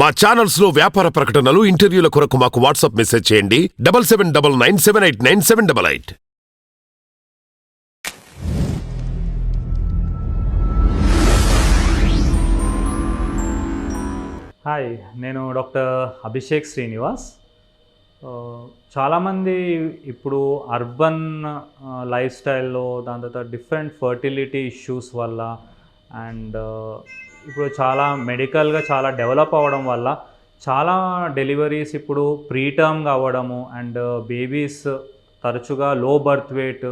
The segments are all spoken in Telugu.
మా ఛానల్స్లో వ్యాపార ప్రకటనలు ఇంటర్వ్యూల కొరకు మాకు వాట్సాప్ మెసేజ్ చేయండి. Double seven double nine seven eight nine seven double eight. Hi నేను డాక్టర్ అభిషేక్ శ్రీనివాస్. చాలామంది ఇప్పుడు అర్బన్ లైఫ్ స్టైల్లో దాని తర్వాత డిఫరెంట్ ఫర్టిలిటీ ఇష్యూస్ వల్ల అండ్ ఇప్పుడు చాలా మెడికల్గా చాలా డెవలప్ అవ్వడం వల్ల చాలా డెలివరీస్ ఇప్పుడు ప్రీటర్మ్ అవ్వడము అండ్ బేబీస్ తరచుగా low birth weight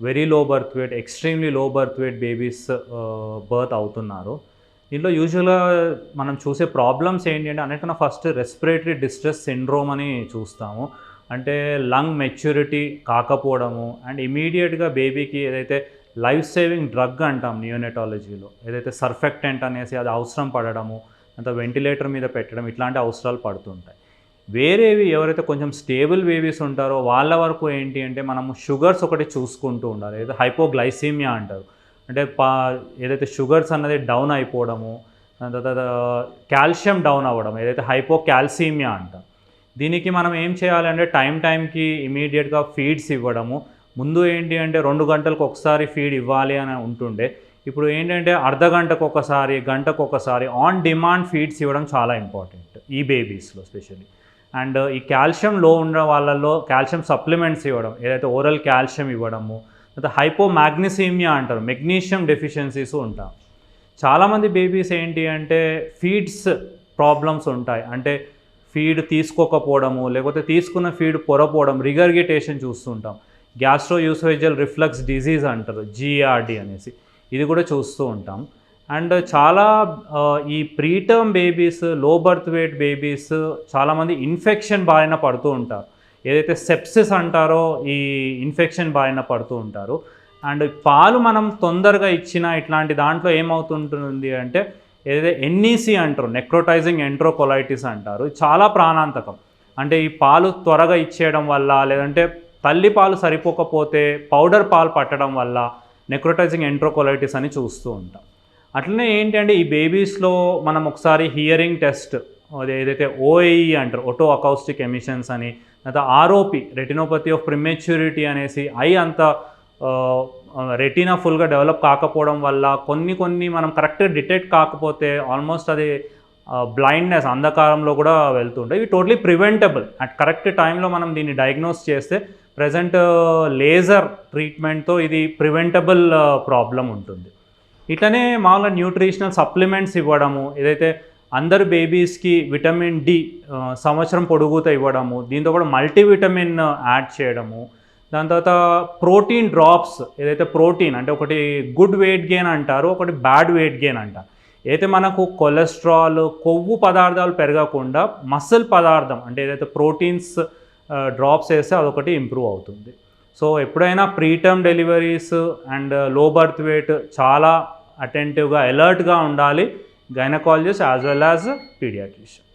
very low birth weight extremely low birth weight babies birth అవుతున్నారు. దీంట్లో యూజువల్గా మనం చూసే ప్రాబ్లమ్స్ ఏంటి అంటే అన్నిటికన్నా ఫస్ట్ రెస్పిరేటరీ డిస్ట్రెస్ సిండ్రోమ్ అని చూస్తాము. అంటే లంగ్ మెచ్యూరిటీ కాకపోవడము అండ్ ఇమీడియట్గా బేబీకి ఏదైతే లైఫ్ సేవింగ్ డ్రగ్ అంటాం నియోనెటాలజీలో ఏదైతే సర్ఫెక్టెంట్ అనేసి అది అవసరం పడడము అంత వెంటిలేటర్ మీద పెట్టడం ఇట్లాంటి అవసరాలు పడుతుంటాయి. వేరేవి ఎవరైతే కొంచెం స్టేబుల్ బేబీస్ ఉంటారో వాళ్ళ వరకు ఏంటి అంటే మనము షుగర్స్ ఒకటి చూసుకుంటూ ఉండాలి. ఏదైతే హైపోగ్లైసీమియా అంటారు. అంటే పా ఏదైతే షుగర్స్ అన్నది డౌన్ అయిపోవడము తర్వాత కాల్షియం డౌన్ అవ్వడం ఏదైతే హైపో కాల్సీమియా అంటాం. దీనికి మనం ఏం చేయాలంటే టైం టైంకి ఇమీడియట్గా ఫీడ్స్ ఇవ్వడము ముందు ఏంటి అంటే రెండు గంటలకు ఒకసారి ఫీడ్ ఇవ్వాలి అని ఉంటుండే. ఇప్పుడు ఏంటంటే అర్ధ గంటకు ఒకసారి గంటకు ఒకసారి ఆన్ డిమాండ్ ఫీడ్స్ ఇవ్వడం చాలా ఇంపార్టెంట్ ఈ బేబీస్లో స్పెషల్లీ అండ్ ఈ కాల్షియం లో ఉన్న వాళ్ళల్లో కాల్షియం సప్లిమెంట్స్ ఇవ్వడం ఏదైతే ఓరల్ కాల్షియం ఇవ్వడము లేదా హైపో అంటారు మెగ్నీషియం డెఫిషియన్సీస్ ఉంటాం. చాలామంది బేబీస్ ఏంటి అంటే ఫీడ్స్ ప్రాబ్లమ్స్ ఉంటాయి. అంటే ఫీడ్ తీసుకోకపోవడము లేకపోతే తీసుకున్న ఫీడ్ పొరపోవడం రిగర్గిటేషన్ చూస్తుంటాం. గ్యాస్ట్రో యూసోజల్ రిఫ్లక్స్ డిజీజ్ అంటారు జీఆర్డి అనేసి. ఇది కూడా చూస్తూ ఉంటాం. అండ్ చాలా ఈ ప్రీటర్మ్ బేబీస్లో బర్త్ వెయిట్ బేబీస్ చాలామంది ఇన్ఫెక్షన్ బారిన పడుతూ ఉంటారు. ఏదైతే సెప్సిస్ అంటారో ఈ ఇన్ఫెక్షన్ బారిన పడుతూ ఉంటారు. అండ్ పాలు మనం తొందరగా ఇచ్చిన ఇట్లాంటి దాంట్లో ఏమవుతుంటుంది అంటే ఏదైతే ఎన్ఈసి అంటారు నెక్రోటైజింగ్ ఎంట్రోకొలైటిస్ అంటారు చాలా ప్రాణాంతకం. అంటే ఈ పాలు త్వరగా ఇచ్చేయడం వల్ల లేదంటే తల్లి పాలు సరిపోకపోతే పౌడర్ పాలు పట్టడం వల్ల నెక్రోటైజింగ్ ఎంట్రోకొలైటిస్ అని చూస్తూ ఉంటాం. అట్లనే ఏంటంటే ఈ బేబీస్లో మనం ఒకసారి హియరింగ్ టెస్ట్ అది ఏదైతే ఓఏఈ అంటారు ఒటో అకౌస్టిక్ ఎమిషన్స్ అని లేదా ఆర్ఓపి రెటినోపతి ఆఫ్ ప్రిమెచ్యూరిటీ అనేసి ఐ అంత రెటీనా ఫుల్గా డెవలప్ కాకపోవడం వల్ల కొన్ని కొన్ని మనం కరెక్ట్గా డిటెక్ట్ కాకపోతే ఆల్మోస్ట్ అది బ్లైండ్నెస్ అంధకారంలో కూడా వెళ్తుంటాయి ఇవి టోటలీ ప్రివెంటబుల్ అట్ కరెక్ట్ టైంలో మనం దీన్ని డయాగ్నోస్ చేస్తే ప్రజెంట్ లేజర్ ట్రీట్మెంట్తో ఇది ప్రివెంటబుల్ ప్రాబ్లం ఉంటుంది. ఇట్లనే మామూలుగా న్యూట్రిషనల్ సప్లిమెంట్స్ ఇవ్వడము ఏదైతే అందరు బేబీస్కి విటమిన్ డి సంవత్సరం పొడుగుతో ఇవ్వడము దీంతో కూడా మల్టీవిటమిన్ యాడ్ చేయడము దాని తర్వాత ప్రోటీన్ డ్రాప్స్ ఏదైతే ప్రోటీన్ అంటే ఒకటి గుడ్ వెయిట్ గెయిన్ అంటారు ఒకటి బ్యాడ్ వెయిట్ గెయిన్ అంటారు అయితే మనకు కొలెస్ట్రాల్ కొవ్వు పదార్థాలు పెరగకుండా మసిల్ పదార్థం అంటే ఏదైతే ప్రోటీన్స్ డ్రాప్స్ వేస్తే అదొకటి ఇంప్రూవ్ అవుతుంది. సో ఎప్పుడైనా ప్రీటర్మ్ డెలివరీస్ అండ్లో బర్త్ వెయిట్ చాలా అటెంటివ్గా అలర్ట్గా ఉండాలి gynaecologist as well as paediatrician